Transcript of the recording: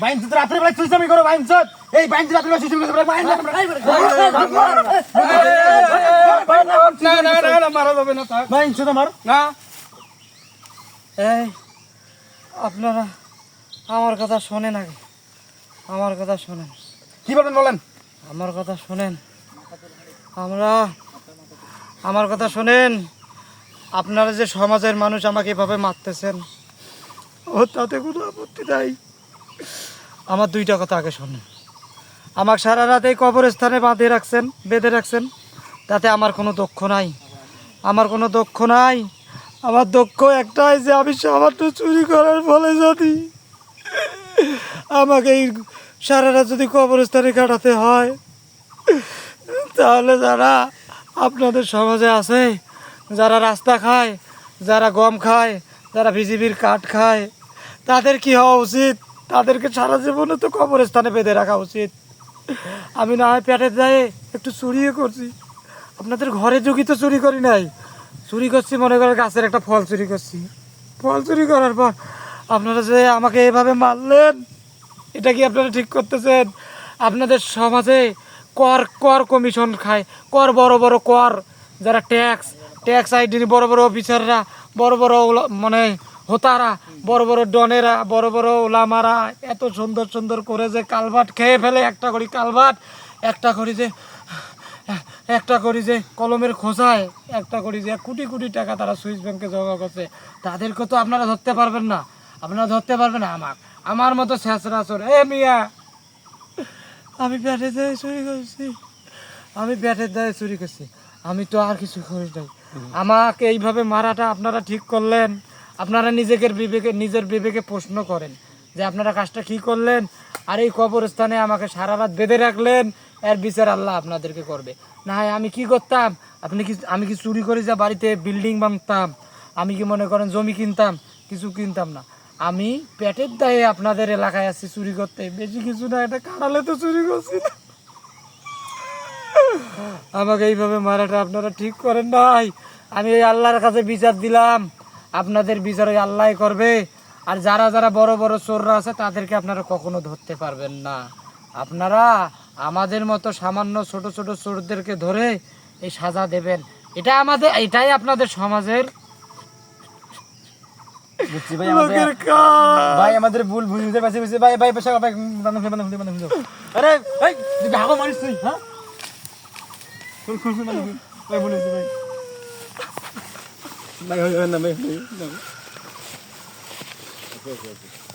বাইন তো রাত্রে বেলা চুলচামি করো বাইন এই বাইন রাত্রে বেলা চুলচামি করো বাইন না না না না মারা যাবে না থাক। বাইন চত আমার না। এই আপনারা আমার কথা শোনেন আগে। আমার কথা শোনেন। কি বলেন বলেন? আমার কথা শোনেন। আমরা আমার কথা শোনেন। আপনারা যে সমাজের মানুষ আমাকে এভাবে মারতেছেন ও তাতে কোনো আপত্তি নাই। আমার দুইটা কথা আগে শোনেন। আমাকে সারা রাত এই কবরস্থানে বাঁধে রাখছেন, বেঁধে রাখছেন, তাতে আমার কোনো দক্ষ নাই। আমার কোনো দক্ষ নাই। আমার দক্ষ একটাই যে আমি সামান্য চুরি করার ফলে যদি আমাকে এই সারা রাত যদি কবরস্থানে কাটাতে হয়, তাহলে যারা আপনাদের সমাজে আছে, যারা রাস্তা খায়, যারা গম খায়, যারা বিজিবির কাঠ খায়, তাদের কি হওয়া উচিত? তাদেরকে সারা জীবনে তো কবরস্থানে বেঁধে রাখা উচিত। আমি না হয় পেটের দায়ে একটু চুরিও করছি। আপনাদের ঘরে ঢুকি তো চুরি করি নাই। চুরি করছি, মনে করেন গাছের একটা ফল চুরি করছি। ফল চুরি করার পর আপনারা যে আমাকে এভাবে মারলেন, এটা কি আপনারা ঠিক করতেছেন? আপনাদের সমাজে কর কর কমিশন খায়। কর, বড় বড় কর, যারা ট্যাক্স ট্যাক্স আইডি, বড় বড় অফিসাররা, বড় বড় মানে হোতারা বড় বড় ডনেরা বড় বড় ওলামারা এত সুন্দর সুন্দর করে যে কালভাট খেয়ে ফেলে একটা করি কালভাট একটা করি যে একটা করি যে কলমের খোঁজায় একটা করি যে কোটি কোটি টাকা তারা সুইস ব্যাংকে জমা করছে। তাদেরকে তো আপনারা ধরতে পারবেন না। আপনারা ধরতে পারবেন না আমার আমার মতো শেষরা চোর। এ মিয়া আমি ব্যাটের দায়ে চুরি করছি। আমি ব্যাটের দায়ে চুরি করছি। আমি তো আর কিছু করি নাই। আমাকে এইভাবে মারাটা আপনারা ঠিক করলেন। আপনারা নিজেকে বিবেকে, নিজের বিবেকে প্রশ্ন করেন যে আপনারা কাজটা কি করলেন? আর এই কবরস্থানে আমাকে সারা রাত বেঁধে রাখলেন, এর বিচার আল্লাহ আপনাদেরকে করবে। না হয় আমি কি করতাম? আপনি কি, আমি কি চুরি করে যা বাড়িতে বিল্ডিং বানতাম? আমি কি মনে করেন জমি কিনতাম? কিছু কিনতাম না। আমি পেটের দায়ে আপনাদের এলাকায় আছি চুরি করতে। বেশি কিছু না, এটা কাটালে তো চুরি করছি না। আমাকে এইভাবে মারাটা আপনারা ঠিক করেন নাই। আমি আল্লাহর কাছে বিচার দিলাম। আপনাদের বিচার আল্লাহ করবে। আর যারা যারা বড় বড় চোররা আছে তাদেরকে আপনারা কখনো ধরতে পারবেন না। আপনারা আমাদের মতো সামান্য ছোট ছোট চোরদেরকে ধরে এই সাজা দেবেন। এটা আমাদের এটাই আপনাদের সমাজের ভাই আমাদের ভুল বুঝতে পারছি বুঝছি ভাই ভাই পেশা ভাই বান্ধব বান্ধব বান্ধব আরে এই তুই ভাগো মারিস তুই হ্যাঁ? খুল খুল খুল বান্ধব ভাই বলেছি ভাই ভাই ভাই না ভাই ভাই